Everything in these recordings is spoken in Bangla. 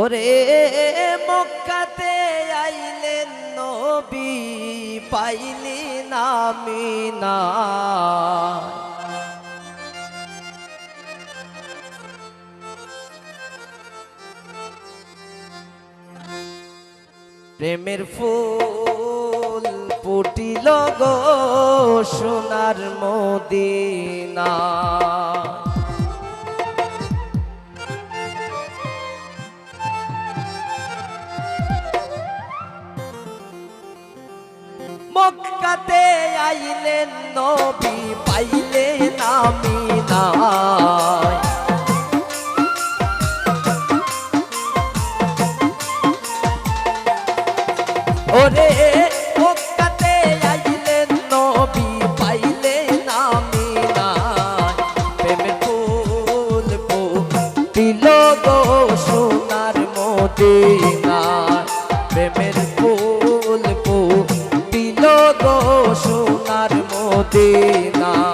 ওরে মক্কাতে আইলেন নবী পাইলি নামি না প্রেমের ফুল ফুটিল গো সোনার মদিনা। আইলেন নবী পাইলেন আমি নাই। ওরে মক্কাতে আইলেন নবী পাইলেন আমি নাই। প্রেমের ফুল সোনার মদিনায় সোনার মদিনায়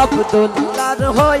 আব্দুল্লাহর হই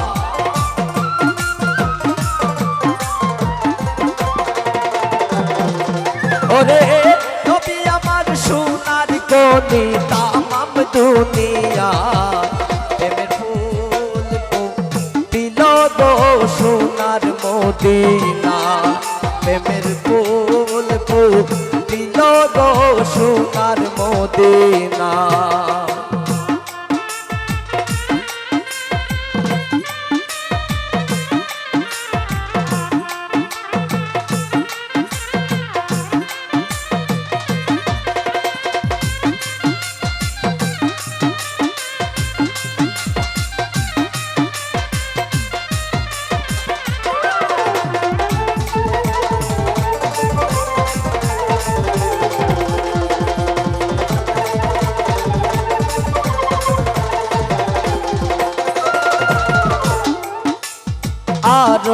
কোনি তামাম দুনিয়া প্রেমের ফুল দিল গো সোনার মদিনা। প্রেমের ফুল দিল মদিনা।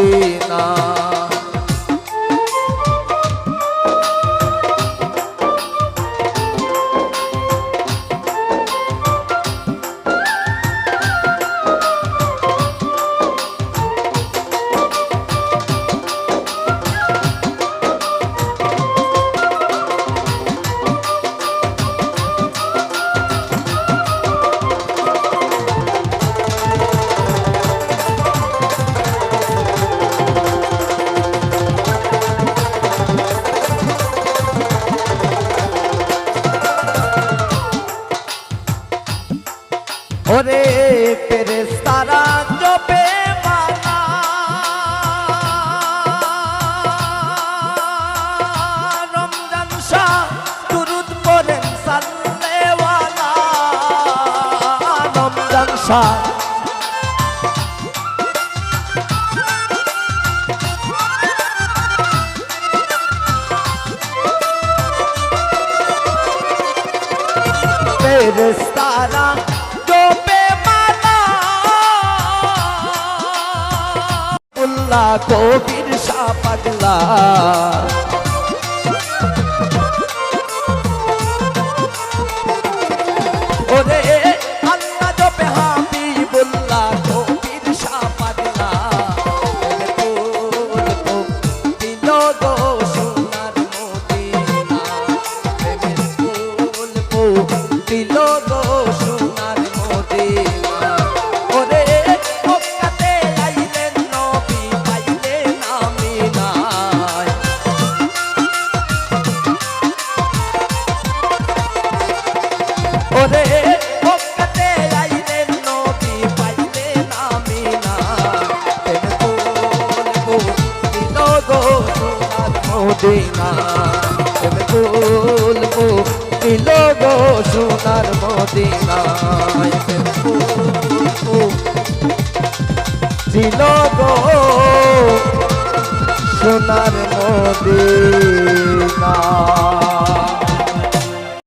Peace. संसार रिश्तारा तो पे उल्ला को बिरसा पगला। মদিনা তেন বলব দিল গো সোনার মদিনা। তেন বলব দিল গো সোনার মদিনা।